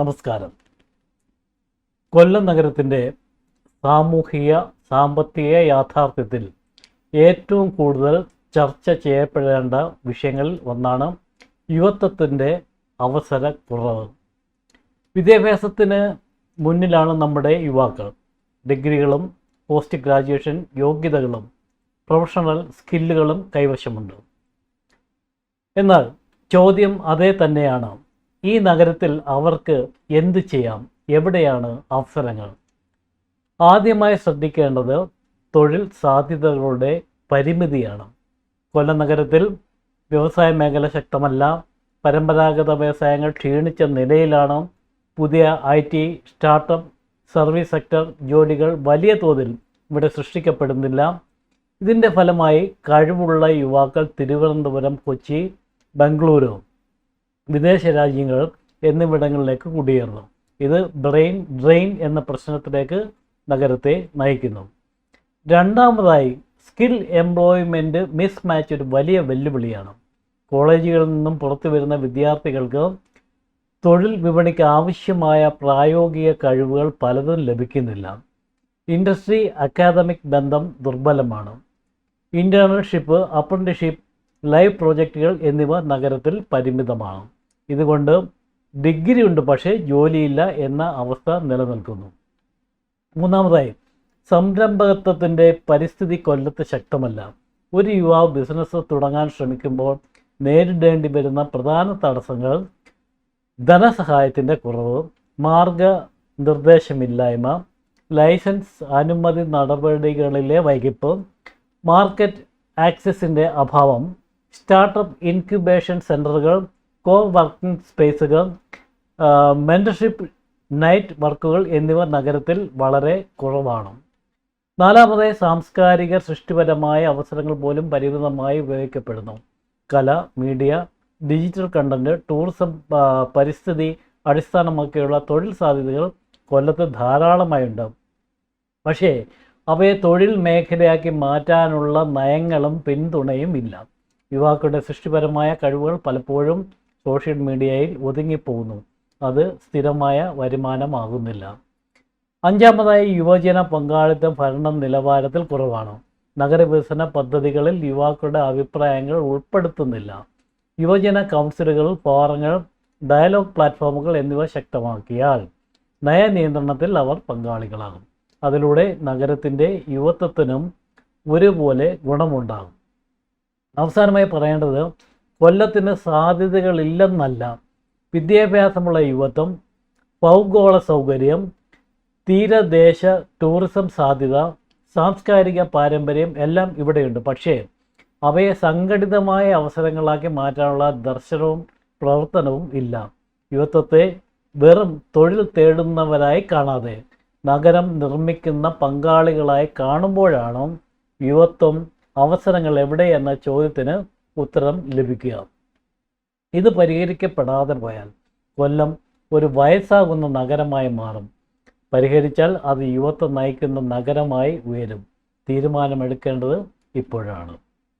നമസ്കാരം. കൊല്ലം നഗരത്തിന്റെ സാമൂഹിക സാമ്പത്തിക യാഥാർത്ഥ്യത്തിൽ ഏറ്റവും കൂടുതൽ ചർച്ച ചെയ്യപ്പെടേണ്ട വിഷയങ്ങളിൽ ഒന്നാണ് യുവത്വത്തിന്റെ അവസര കുറവ് വിദ്യാഭ്യാസത്തിന് മുന്നിലാണ് നമ്മുടെ യുവാക്കൾ. ഡിഗ്രികളും പോസ്റ്റ് ഗ്രാജുവേഷൻ യോഗ്യതകളും പ്രൊഫഷണൽ സ്കില്ലുകളും കൈവശമുണ്ട്. എന്നാൽ ചോദ്യം അതേ തന്നെയാണ്. ഈ നഗരത്തിൽ അവർക്ക് എന്ത് ചെയ്യാം? എവിടെയാണ് അവസരങ്ങൾ? ആദ്യമായി ശ്രദ്ധിക്കേണ്ടത് തൊഴിൽ സാധ്യതകളുടെ പരിമിതിയാണ്. കൊല്ലം നഗരത്തിൽ വ്യവസായ മേഖല ശക്തമല്ല. പരമ്പരാഗത വ്യവസായങ്ങൾ ക്ഷീണിച്ച നിലയിലാണ്. പുതിയ I T startup service sector ജോലികൾ വലിയ തോതിൽ ഇവിടെ സൃഷ്ടിക്കപ്പെടുന്നില്ല. ഇതിന്റെ ഫലമായി കഴിവുള്ള യുവാക്കൾ തിരുവനന്തപുരം കൊച്ചി ബംഗളൂരു വിദേശ രാജ്യങ്ങൾ എന്നിവിടങ്ങളിലേക്ക് കുടിയേറുന്നു. ഇത് ബ്രെയിൻ ഡ്രെയിൻ എന്ന പ്രശ്നത്തിലേക്ക് നഗരത്തെ നയിക്കുന്നു. രണ്ടാമതായി സ്കിൽ എംപ്ലോയ്മെന്റ് മിസ്മാച്ച് ഒരു വലിയ വെല്ലുവിളിയാണ്. കോളേജുകളിൽ നിന്നും പുറത്തു വരുന്ന വിദ്യാർത്ഥികൾക്ക് തൊഴിൽ വിപണിക്ക് ആവശ്യമായ പ്രായോഗിക കഴിവുകൾ പലതും ലഭിക്കുന്നില്ല. ഇൻഡസ്ട്രി അക്കാദമിക് ബന്ധം ദുർബലമാണ്. ഇന്റേണൽഷിപ്പ് അപ്രന്റിഷിപ്പ് ലൈവ് പ്രോജക്റ്റുകൾ എന്നിവ നഗരത്തിൽ പരിമിതമാണ്. ഇതുകൊണ്ട് ഡിഗ്രി ഉണ്ട് പക്ഷേ ജോലിയില്ല എന്ന അവസ്ഥ നിലനിൽക്കുന്നു. മൂന്നാമതായി സംരംഭകത്വത്തിന്റെ പരിസ്ഥിതി കൊല്ലത്ത് ശക്തമല്ല. ഒരു യുവാവ് ബിസിനസ് തുടങ്ങാൻ ശ്രമിക്കുമ്പോൾ നേരിടേണ്ടി വരുന്ന പ്രധാന തടസ്സങ്ങൾ ധനസഹായത്തിന്റെ കുറവ് മാർഗനിർദ്ദേശമില്ലായ്മ ലൈസൻസ് അനുമതി നടപടികളിലെ വൈകിപ്പ് മാർക്കറ്റ് ആക്സസിന്റെ അഭാവം സ്റ്റാർട്ടപ്പ് ഇൻക്യുബേഷൻ സെന്ററുകൾ കോ വർക്കിംഗ് സ്പേസുകൾ മെന്റർഷിപ്പ് നൈറ്റ് വർക്കുകൾ എന്നിവ നഗരത്തിൽ വളരെ കുറവാണ്. നാലാമതായി സാംസ്കാരിക സൃഷ്ടിപരമായ അവസരങ്ങൾ പോലും പരിമിതമായി ഉപയോഗിക്കപ്പെടുന്നു. കല മീഡിയ ഡിജിറ്റൽ കണ്ടന്റ് ടൂറിസം പരിസ്ഥിതി അടിസ്ഥാനമാക്കിയുള്ള തൊഴിൽ സാധ്യതകൾ കൊല്ലത്ത് ധാരാളമായുണ്ട്. പക്ഷേ അവയെ തൊഴിൽ മേഖലയാക്കി മാറ്റാനുള്ള നയങ്ങളും പിന്തുണയും ഇല്ല. യുവാക്കളുടെ സൃഷ്ടിപരമായ കഴിവുകൾ പലപ്പോഴും സോഷ്യൽ മീഡിയയിൽ ഒതുങ്ങിപ്പോകുന്നു. അത് സ്ഥിരമായ വരുമാനമാകുന്നില്ല. അഞ്ചാമതായി യുവജന പങ്കാളിത്തം ഭരണ നിലവാരത്തിൽ കുറവാണ്. നഗരവികസന പദ്ധതികളിൽ യുവാക്കളുടെ അഭിപ്രായങ്ങൾ ഉൾപ്പെടുത്തുന്നില്ല. യുവജന കൗൺസിലുകൾ ഫോറങ്ങൾ ഡയലോഗ് പ്ലാറ്റ്ഫോമുകൾ എന്നിവ ശക്തമാക്കിയാൽ നയനിയന്ത്രണത്തിൽ അവർ പങ്കാളികളാകും. അതിലൂടെ നഗരത്തിന്റെ യുവത്വത്തിനും ഒരുപോലെ ഗുണമുണ്ടാകും. അവസാനമായി പറയേണ്ടത് കൊല്ലത്തിന് സാധ്യതകളില്ലെന്നല്ല. വിദ്യാഭ്യാസമുള്ള യുവത്വം ഭൗഗോള സൗകര്യം തീരദേശ ടൂറിസം സാധ്യത സാംസ്കാരിക പാരമ്പര്യം എല്ലാം ഇവിടെയുണ്ട്. പക്ഷേ അവയെ സംഘടിതമായ അവസരങ്ങളാക്കി മാറ്റാനുള്ള ദർശനവും പ്രവർത്തനവും ഇല്ല. യുവത്വത്തെ വെറും തൊഴിൽ തേടുന്നവരായി കാണാതെ നഗരം നിർമ്മിക്കുന്ന പങ്കാളികളായി കാണുമ്പോഴാണ് യുവത്വം അവസരങ്ങൾ എവിടെ എന്ന ചോദ്യത്തിന് ഉത്തരം ലഭിക്കുക. ഇത് പരിഹരിക്കപ്പെടാതെ പോയാൽ കൊല്ലം ഒരു വയസ്സാകുന്ന നഗരമായി മാറും. പരിഹരിച്ചാൽ അത് യുവത്വം നയിക്കുന്ന നഗരമായി ഉയരും. തീരുമാനമെടുക്കേണ്ടത് ഇപ്പോഴാണ്.